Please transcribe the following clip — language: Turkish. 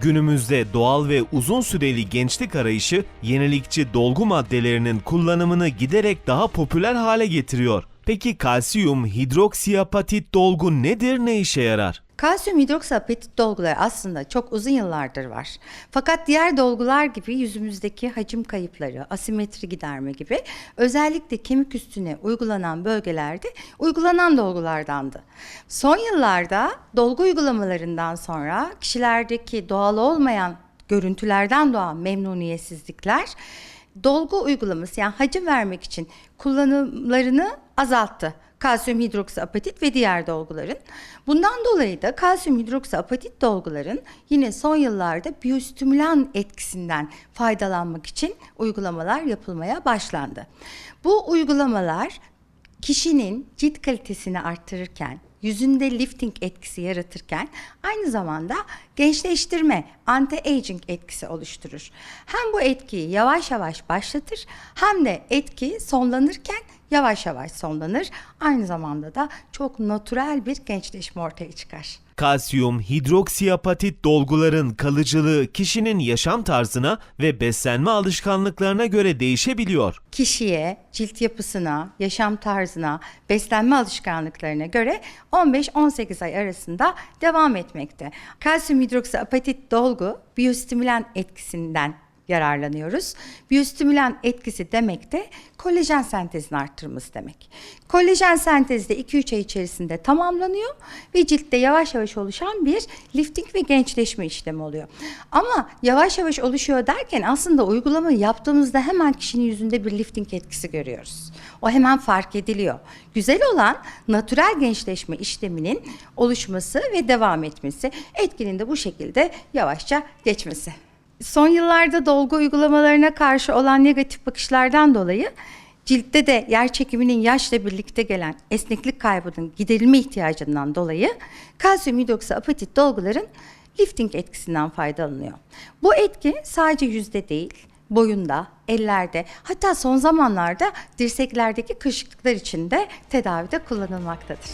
Günümüzde doğal ve uzun süreli gençlik arayışı yenilikçi dolgu maddelerinin kullanımını giderek daha popüler hale getiriyor. Peki kalsiyum hidroksiapatit dolgu nedir, ne işe yarar? Kalsiyum hidroksiapatit dolguları aslında çok uzun yıllardır var. Fakat diğer dolgular gibi yüzümüzdeki hacim kayıpları, asimetri giderme gibi özellikle kemik üstüne uygulanan bölgelerde uygulanan dolgulardandı. Son yıllarda dolgu uygulamalarından sonra kişilerdeki doğal olmayan görüntülerden doğan memnuniyetsizlikler dolgu uygulaması yani hacim vermek için kullanımlarını azalttı. Kalsiyum hidroksiapatit ve diğer dolguların. Bundan dolayı da kalsiyum hidroksiapatit dolguların yine son yıllarda biyostimülan etkisinden faydalanmak için uygulamalar yapılmaya başlandı. Bu uygulamalar kişinin cilt kalitesini arttırırken, yüzünde lifting etkisi yaratırken aynı zamanda gençleştirme, anti-aging etkisi oluşturur. Hem bu etkiyi yavaş yavaş başlatır hem de etki sonlanırken yavaş yavaş sonlanır. Aynı zamanda da çok natürel bir gençleşme ortaya çıkar. Kalsiyum hidroksiapatit dolguların kalıcılığı kişinin yaşam tarzına ve beslenme alışkanlıklarına göre değişebiliyor. kişiye, cilt yapısına, yaşam tarzına, beslenme alışkanlıklarına göre 15-18 ay arasında devam etmekte. Kalsiyum hidroksiapatit dolgu biyostimülen etkisinden yararlanıyoruz. Biyostimülen etkisi demek de kolajen sentezini arttırması demek. Kolajen sentezi de 2-3 ay içerisinde tamamlanıyor ve ciltte yavaş yavaş oluşan bir lifting ve gençleşme işlemi oluyor. Ama yavaş yavaş oluşuyor derken aslında uygulamayı yaptığımızda hemen kişinin yüzünde bir lifting etkisi görüyoruz. O hemen fark ediliyor. Güzel olan natürel gençleşme işleminin oluşması ve devam etmesi, etkinin de bu şekilde yavaşça geçmesi. Son yıllarda dolgu uygulamalarına karşı olan negatif bakışlardan dolayı ciltte de yer çekiminin yaşla birlikte gelen esneklik kaybının giderilme ihtiyacından dolayı kalsiyum hidroksiapatit dolguların lifting etkisinden faydalanıyor. Bu etki sadece yüzde değil, boyunda, ellerde hatta son zamanlarda dirseklerdeki kırışıklıklar için de tedavide kullanılmaktadır.